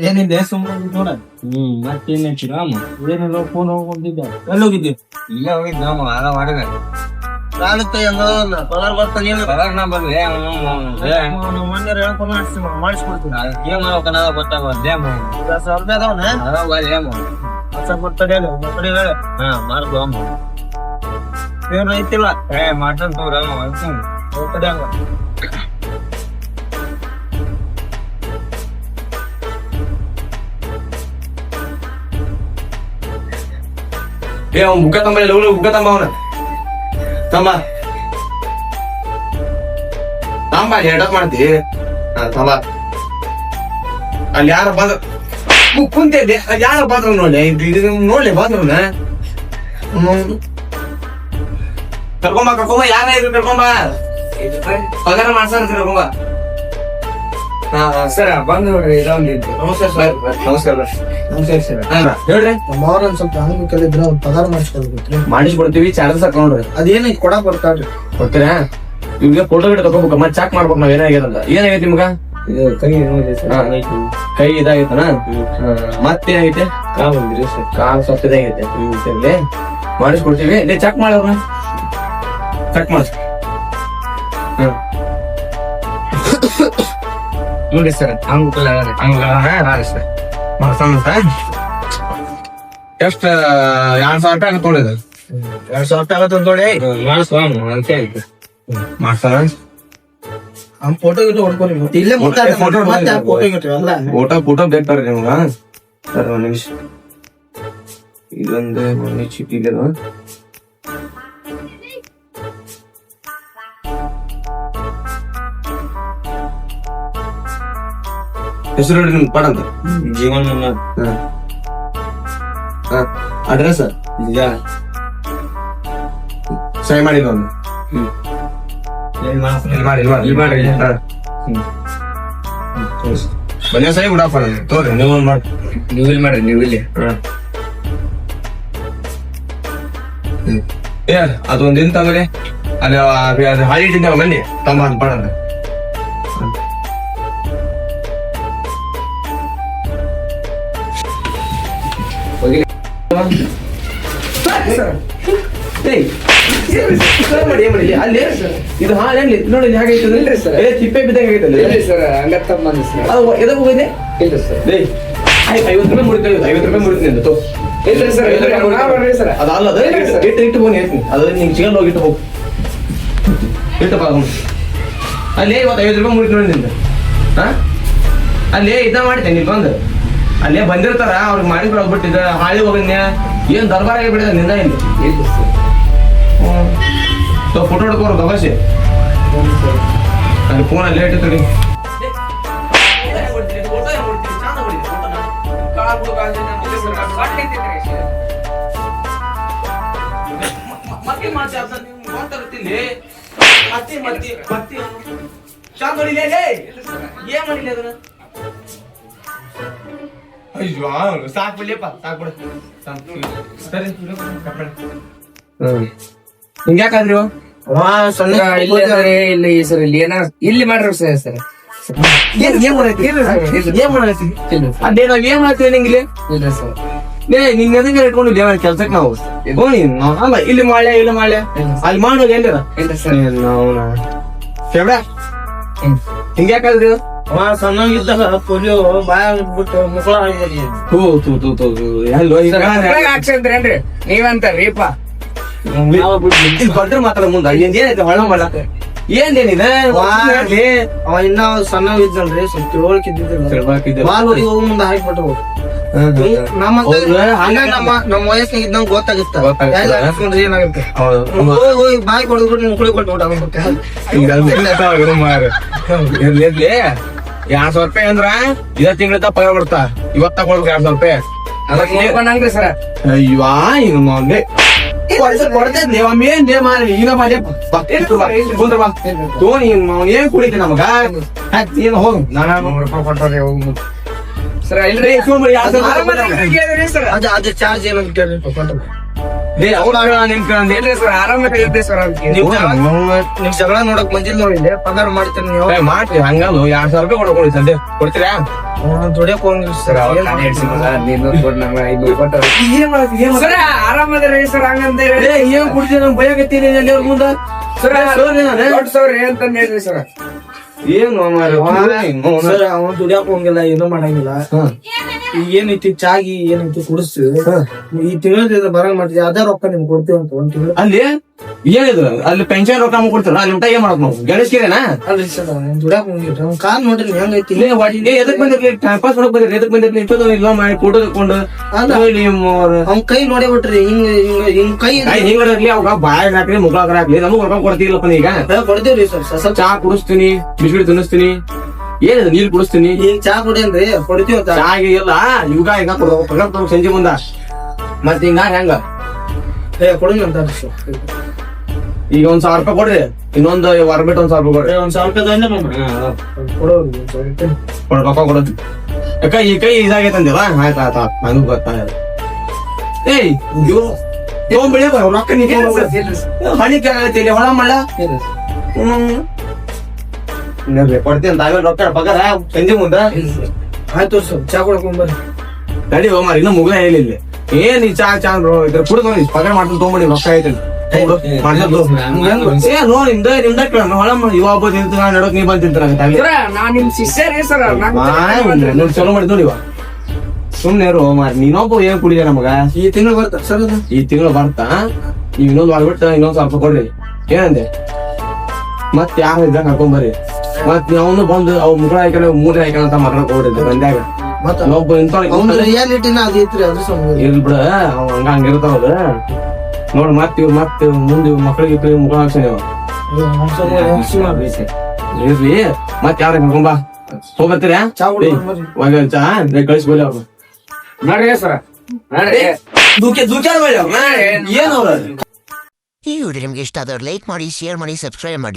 ಏನಿದೆ ಸುಮ್ಮನೆ ನೋಡ ಹ್ಮ್ ಮತ್ತೇನು ಶಿವಮ್ಮ ಏನಿಲ್ಲ ಫೋನ್ ಹೋಗಿದ್ದೆ ಎಲ್ಲಿ ಹೋಗಿದ್ದೆ ಇಲ್ಲೇ ಹೋಗಿದ್ ನಮ್ಮ ಆಗ ಮಾಡಿದೆ ಹೆಂಗ ಪಗಾರ ಬರ್ತಾನೆ ಬರಾಕ್ ನಾ ಬಂದ್ರೆ ಮೊನ್ನೆ ಹೇಳ್ಕೊಂಡು ಮಾಡಿಸ್ಕೊಡ್ತೀನಿ ಏನ್ ಮಾಡ್ಬೇಕನ್ನ ಗೊತ್ತಾಗ ಎರಡು ಸಾವಿರ ಅದಾವನ ಹೊಸ ಬರ್ತಡೆ ಬರ್ತಡೆ ಹೇಳ ಹಾ ಮಾಡ್ಕೊ ಏನು ಐತಿಲ್ಲ ಏ ಮಾಡ್ತಾನೆ ತೋರ ಬರ್ತಡೆ ಹಂಗ ಏ, ಅವ್ನು ಬುಕ್ಕ ತಂಬ ಇಲ್ಲ ಬುಕ್ಕ ತಂಬ ಅವನ. ತಮ್ಮ ತಂಬ ಹೆಡಪ್ ಮಾಡ್ತಿ. ತಂಬ. ಅಲ್ಲಿ ಯಾರ ಬಂದ ಕುಂತೆ ಯಾರ ಬಂದ್ರು ನೋಡಿ ನೋಡ್ಲಿ ಬಂದ್ರು ಕರ್ಕೊಂಬ ಕರ್ಕೊಂಬ ಯಾರ ಇದ್ರು ಕರ್ಕೊಂಬ? ಪಗಾರ ಮಾಡ್ಸಾರ ಕರ್ಕೊಂಬ. ಸರ್ ಬಂದು ನೋಡ್ರಿ ಇದೊಂದು ನಮಸ್ಕಾರ ಸರ್. ನಮಸ್ಕಾರ ನಮಸ್ಕಾರ ಸರ್. ಹೇಳ್ರಿ. ನಮ್ಮ ಅವ್ರ ಒಂದ್ ಸ್ವಲ್ಪ ಹಂಗ ಕೇಳಿದ್ರೆ ಅವ್ರು ಪಗಾರ ಮಾಡಿಸ್ಕೊಳ್ಬೇಕ್ರಿ ಮಾಡಿಸ್ಕೊಡ್ತೀವಿ ಚಾರ್ಜಸ್ ಹಾಕೊಂಡ್ರಿ ಅದೇನು ಕೊಡಕ್ ಬರ್ತಾವ್ರಿ ಕೊಡ್ತೀರಾ? ಇವ್ರಿಗೆ ಫೋಟೋ ಗಿಡ ತಗೋಬೇಕು ಮತ್ತೆ ಚೆಕ್ ಮಾಡ್ಬೇಕು ನಾವ್ ಏನಾಗ್ಯದ ಏನಾಗೈತಿ ನಿಮ್ಗ? ಕೈ ಸರ್. ಕೈ ಇದಾಗೈತನ? ಮತ್ತೇನಾಗೈತೆ? ಕಾಲ್ ಬಂದ್ರಿ ಸರ್. ಕಾಲ್ ಸ್ವಲ್ಪ ಇದಾಗೈತೆ ಇರ್ಲಿ ಮಾಡಿಸ್ಕೊಡ್ತೀವಿ. ಚಾಕ್ ಮಾಡೋಣ ಚೆಕ್ ಮಾಡಿಸ್ ನೋಡಿ ಸರ್. ಹಂಗ ಹಂಗ ಸರ್. ಮಾಡ್ಸೋಣ ಎಷ್ಟ ಎರಡ್ ಸಾವಿರ ರೂಪಾಯಿ ತೊಗೊಂಡಿದ ಎರಡ್ ಸಾವಿರ ರೂಪಾಯಿ ಆಗತ್ತ ನೋಡಿ ಮಾಡಿಸ್ವಾಮ ಅಂತ ಮಾಡ್ತಾರ ಅವ್ನ ಫೋಟೋ ಗಿಟೋ ಮತ್ತೆ ಇಲ್ಲೇ ಹೊಡ್ಕೊರಿ. ಫೋಟೋ ಗಿಟೋ ಅಲ್ಲ ಫೋಟೋ ಫೋಟೋ ಬೇಕಾರೆ ನಿಮ್ಗ. ಸರ್ ಒಂದ್ ನಿಮಿಷ. ಇದೊಂದು ಚೀಟಿ ಇದೆ ಹೆಸರು ಹೇಳಿ ನಿಮ್ಗೆ ಪಡಂತ. ಜೀವನ ಅಡ್ರೆಸ್ ಈಗ. ಸಹಿ ಮಾಡಿ. ಒಂದು. ಬನ್ನಿ ಸೈ ನನಗೆ. ತೋರಿ ನೀವು ಒಂದು ಮಾಡಿ. ನೀವು ಇಲ್ಲಿ ಮಾಡ್ರಿ ನೀವು ಇಲ್ಲಿ. ಏ ಅದೊಂದು ಇಂತ ತಗೊಳ್ಳಿ ಅಲ್ಲಿ ಹಾಳಿ ಇಟ್ಟಿದ್ದೆ ಬನ್ನಿ ತಮ್ಮ ಅಂತ ಅಲ್ಲಿ ಇದು ನೋಡಿ ಸರ್ ಏ, ತಿಪ್ಪೆ ಬಿದ್ದಂಗೆ ಆಗೈತಲ್ಲ ಸರ್ ಅದು ಎದಕ್ಕೆ ಹೋಗಿದೆ ಸರ್ ಏಯ್, ಐವತ್ತು ರೂಪಾಯಿ ಮುಡಿತೇವೆ ಐವತ್ತು ರೂಪಾಯಿ ಮುಡಿತೀನಿ ಅಂತ ತೋ. ಇಲ್ರಿ ಸರ್, ಇಲ್ರಿ, ಸರ್. ಅದಲ್ಲ ಅದ ಸರ್. ಇಟ್ಟು ಇಟ್ಟು ಹೋಗಿ ಹೇಳ್ತೀನಿ. ನಿಂಗೆ ಚಿಕನ್ ಹೋಗಿ ಇಟ್ಟು ಹೋಗು. ಇಟ್ಟಪ್ಪ ಬಾ ಅಲ್ಲಿ ಇವತ್ತು ಐವತ್ತು ರೂಪಾಯಿ ಮುಡಿತು ನೋಡಿ ನಿಂದ. ಹಾ? ಅಲ್ಲಿ ಇದ ಮಾಡ್ತೇನೆ ನೀನು ಬಂದು. ಅಲ್ಲೇ ಬಂದಿರ್ತಾರ, ಅವ್ರಿಗೆ ಮಾಡಿ ಹೋಗ್ಬಿಟ್ಟಿದ ಹಾಳಿ ಹೋಗನ್ಯ ಏನ್ ದರ್ಬಾರ ಆಗಿಬಿಟ್ಟಿದೆ ನಿಂದ ಇಲ್ಲಿ? ಸೊ ಫೋಟೋ ಹೊಡ್ಕೋರು ಗಬಾಸಿ ಅಲ್ಲಿ ಫೋನ್ ಅಲ್ಲಿ ಇಟ್ಟು ಮತ್ತೆ ಶಾಂತ ಹೊಡಿಲೇ ಏನ್ ಮಾಡಿಲ್ಲ ಅದನ್ನ? ಅಯ್ಯೋ ಸಾಕ್ ಬಿಡ್ಲಿಪ್ಪ ಸಾಕ್ ಬಿಡು. ಸರಿ ಹಿಂಗ ಯಾಕಾದ್ರಿ? ಸೊನ್ನೆ ಸಣ್ಣ ಇಲ್ಲಿ ಅಂದ್ರೆ ಇಲ್ಲಿ ಸರ್ ಇಲ್ಲಿ ಏನ ಇಲ್ಲಿ ಮಾಡ್ರಿ ಸರ್ ಸರ್. ಏನ್ ಏನ್ ಮಾಡೈತಿ ಏನ್ ಮಾಡೈತಿ ಇಲ್ಲ ಅದೇ ನಾವ್ ಏನ್ ಮಾಡ್ತೀವಿ ನಿಂಗಿಲ್ಲಿ ಇಲ್ಲ? ಸರ್. ಲೇ ನಿನ್ ಎದಕ್ಕೆ ಇಟ್ಕೊಂಡು ದೇವ ಕೆಲ್ಸಕ್ಕೆ ನಾವು? ಹೋಗಿ ಅಲ್ಲ ಇಲ್ಲಿ ಮಾಡ್ಯ ಇಲ್ಲಿ ಮಾಡ್ಯ? ಅಲ್ಲಿ ಮಾಡೋದು ಎಲ್ಲಿರ? ಇಲ್ಲ ಸರ್. ಫೇವ್ರ ಹಿಂಗ ಯಾಕಾದ್ರಿ ವಾ ಸಣ್ಣಗಿದ್ದಾಗ ಪೋಲಿಯೋ ಬಾಯ್ ಬಿಟ್ಟು ಮುಕ್ಕಳ ಆಗ್ಬಿಡಿ ತೂ ತೂ ತೂ ತೂ ಎಲ್ಲೋ ಹಾಕ್ಸಂದ್ರೇನ್ರಿ ನೀವಂತಾರೀಪ ಕೊಟ್ರೆ ಮಾತ್ರ ಮುಂದ. ಏನ್ ಏನೈತೆ? ಹೊಳ ಮಾಡ ಏನೇನಿದೆ ಅವ ಇನ್ನ ಸಣ್ಣ ಇದ್ದಲ್ರಿ ಸ್ವಲ್ಪ ತಿಳುವಳಿಕೆ ಬಾಲ್ ಮುಂದೆ ನಮ್ಮ ಹಂಗ ನಮ್ಮ ನಮ್ಮ ವಯಸ್ಸಿನಾಗ ಇದ್ದಂಗ ಗೊತ್ತಾಗಿತ್ತ. ಏನಾಗುತ್ತೆ? ಬಾಯಿ ಮುಕ್ಕಳಿ ಕೊಟ್ಬಿಟ್ಟು ಇರ್ಲಿ ಇರ್ಲಿ. ಎರಡ್ ಸಾವಿರ ರೂಪಾಯಿ ಅಂದ್ರ ಇದ ತಿಂಗಳ ಪಗಾರ ಬರ್ತಾ ಇವತ್ ತಗೊಳ್ಬೇಕು ಎರಡ್ ಸಾವಿರ ರೂಪಾಯಿ. ಅದಕ್ಕೆ ನೋಡ್ಕೊಂಡಂಗ್ರಿ ಸರ್ ಅಯ್ಯವಾ ಈಗ ನೋಡ್ಲಿ ಏನ್ ಕುಡಿತಿ ನಮಗ? ಏನ್ ಹೋಗು. ನಾನು ಇಲ್ರಿ. ರೂಪಾಯಿ ಸರ್. ಅದು ಅದು ಚಾರ್ಜ್ ಏನಂತ ಕೇಳಿ. ನಿಮ್ ಜಗಳ ನೋಡಕ್ ಬಂದಿಲ್ಲ ನೋಡಿ ಪಗಾರ ಮಾಡ್ತೀನಿ ನೀವು. ಮಾಡ್ರಿ ಹಂಗಲ್ಲ ಎರಡ್ ಸಾವಿರ ರೂಪಾಯಿ ಕೊಡ್ಕೊಳ್ಳಿ ಸದ್ಯ ಕೊಡ್ತೀರಾ? ದುಡಿಯಕ್ ಹೋಗಿಲ್ಲ ಸರ್ ಆರಾಮದ್ರಿ ಸರ್ ಹಂಗಂತ ಹೇಳಿ ಏನ್ ಅಲ್ಲಿ ಅವ್ರ ಮುಂದ ಸರ್ ಸರ್ ಸರ್ ಹೇಳ್ರಿ ಸರ್. ಏನು ಸರ್ ಅವ್ನು ದುಡಿಯಾಕ ಹೋಗಿಲ್ಲ? ಏನೂ ಮಾಡಂಗಿಲ್ಲ. ಈಗ ಏನೈತಿ ಚಾಗಿ ಏನೈತಿ ಕುಡಿಸ್ತೀವಿ ಈ ತಿಂಗಳ ಬರಂಗ್ ಮಾಡ್ತೀವಿ ಅದೇ ರೊಕ್ಕ ನಿಮ್ಗೆ ಕೊಡ್ತೀವಿ ಅಂತ ಒಂದ್ ತಿಂಗಳು. ಅಲ್ಲಿ ಏನಿದ್ರು ಅಲ್ಲಿ ಪೆನ್ಷನ್ ರೊಕ್ಕ ಕೊಡ್ತಾರ. ಅಲ್ಲಿ ಊಟ ಏನ್ ಮಾಡೋದು ನಾವು ಗಣೇಶ್ ಕಿರೇನಾ ಅಲ್ರಿ ಸರ್ ಅವ್ನ ಕಾಲ್ ನೋಡ್ರಿ ಹೆಂಗೈತಿ ಇಲ್ಲೇ ಎದಕ್ ಬಂದಿರ್ಲಿ ಟೈಮ್ ಪಾಸ್ ಮಾಡಕ್ ಬಂದಿರ್ಲಿ ಎದಕ್ ಬಂದಿರ್ಲಿ ಇಷ್ಟೊಂದು ಇಲ್ಲ ಮಾಡಿ ಫೋಟೋ ತಕೊಂಡು. ಅವ್ನ ಕೈ ನೋಡೇ ಬಿಟ್ರಿ ಹಿಂಗ್ ಹಿಂಗ್ ಹಿಂಗ್ ಕೈ ಹಿಂಗ್ ಇರ್ಲಿ ಅವಾಗ ಬಾಯ್ ಹಾಕ್ಲಿ ಮುಖ ಹಾಕ್ಲಿ ನಮಗ್ ರೊಕ್ಕ ಕೊಡ್ತಿಲ್ಲಪ್ಪ ಈಗ. ಕೊಡ್ತೀವ್ರಿ ಸರ್ ಚಹಾ ಚಾ ಕುಡಿಸ್ತೀನಿ ಬಿಸ್ಕಿಟ್ ತಿನ್ನಿಸ್ತೀನಿ. ಏನಿದೆ ನೀರ್ ಕುಡಿಸ್ತೀನಿ? ಈಗ ಚಾ ಕುಡಿಯನ್ರಿ ಕೊಡ್ತೀವಿ ಚಾ ಇಲ್ಲ ಇವಾಗ ಈಗ ಕೊಡ್ಬೇಕು? ಸಂಜೆ ಮುಂದ. ಮತ್ತೆ ಹಿಂಗ ಹೆಂಗ ಏ ಕೊಡುಂಗ ಅಂತ ಈಗ ಒಂದ್ ಸಾವಿರ ರೂಪಾಯಿ ಕೊಡ್ರಿ. ಇನ್ನೊಂದು ವಾರ ಬಿಟ್ಟು ಒಂದ್ ಸಾವಿರ ರೂಪಾಯಿ ಕೊಡ್ರಿ. ಒಂದ್ ಸಾವಿರ ರೂಪಾಯಿ ಕೊಡು ಕೊಡ್ ರೊಕ್ಕ ಕೊಡೋದು ಯಾಕ ಈ ಕೈ ಇದಾಗೈತಂದಿಲ್ಲ? ಆಯ್ತು ಆಯ್ತು ಆಯ್ತು. ನನಗೂ ಗೊತ್ತಾಗ ಏಯ್ ರೊಕ್ಕ ನೀ. ಹಣಿ ಹೊಳ ಮಳ್ಳ? ರೊಕ್ಕ ಪಗಾರ ಸಂಜೆ ಮುಂದ? ಆಯ್ತು ಸರ್ ಚಾ ಕೊಡಕೊಂಡ್ ಬರ್ರಿ. ನಡಿ ಹೋಮ ಇನ್ನು ಮುಗಿದ ಹೇಳಿಲ್ಲ ಏನ್ ಈ ಚಾ ಚಾ ಇದ್ರ ಕುಡ್ದು ಪಗಾರ ಮಾಡ್ತೀನಿ ತಗೊಂಬಿಡಿ ರೊಕ್ಕ ಐತಿ ಏ ನೋ ನಿಮ್ದ ನಿಮ್ದ ಕೇಳ ಹೊಳ ಇವ ಒಬ್ಬ ತಿಂತ ನಡಕ್ ನೀ ಬಂದ್ ತಿಂತಾರ ಸರ. ನಾನ್ ನಿಮ್ ಶಿಷ್ಯ ರೀ ಸರ್ ನೋಡಿ ಚಲೋ ಮಾಡಿ ನೋಡಿ ಇವ. ಸುಮ್ನೆ ಇರು ಮಾರ್ ನೀನೊಬ್ಬ ಏನ್ ಕುಡಿದ ನಮಗ? ಈ ತಿಂಗಳು ಬರ್ತಾ ಸರ್ ಈ ತಿಂಗಳು ಬರ್ತಾ? ನೀವ್ ಇನ್ನೊಂದು ಮಾಡ್ಬಿಟ್ಟ ಬಿಟ್ಟು ಇನ್ನೊಂದ್ ಸ್ವಲ್ಪ ಕೊಡ್ರಿ. ಏನಂದೆ? ಮತ್ ಯಾರ ಇದ್ದಾಗ ಕರ್ಕೊಂಡ್ ಬರ್ರಿ. ಮತ್ ಅವನು ಬಂದು ಅವ್ ಮುಗಳ ಹಾಕೊಂಡು ಮೂಡೆ ಹಾಕೊಂಡು ಅಂತ ಮಾತಾಡಕ್ ಹೋಗ್ರಿ ಬಂದಾಗ ಮತ್ತ ಒಬ್ಬ ಇಂತ ಅವ್ನ ರಿಯಾಲಿಟಿನ ಅದ್ ಐತ್ರಿ ಅದ್ರ ಇರ್ಲಿ ಬಿಡ ಅವ ಹಂಗ ಹಂಗಿರ್ತಾವಲ್ಲ. ನೋಡ್ ಮತ್ತೆ ಇವ್ ಮತ್ತೆ ಮುಂದೆ ಮಕ್ಳಿಗೆ ಇಟ್ಟು ಮುಗಳ ಹಾಕ್ಸೇನೆ ಇರ್ಲಿ. ಮತ್ತೆ ಯಾರ ಕರ್ಕೊಂಬಾ ಹೋಗ್ಬರ್ತೀರಾ? ಇವಾಗ ಚಾ ಕಳಿಸ್ಬೋಲಿ ಅವ್ರು. ನೋಡ್ರಿ ಸರ. ನೋಡ್ರಿ ದೂಕೆ ದೂಕೆ ಏನ್ ಅವ್ರ ಈ ವಿಡಿಯೋ ನಿಮ್ಗೆ ಇಷ್ಟ ಆದವ್ರು ಲೈಕ್ ಮಾಡಿ ಶೇರ್ ಮಾಡಿ ಸಬ್ಸ್ಕ್ರೈಬ್ ಮಾಡಿ.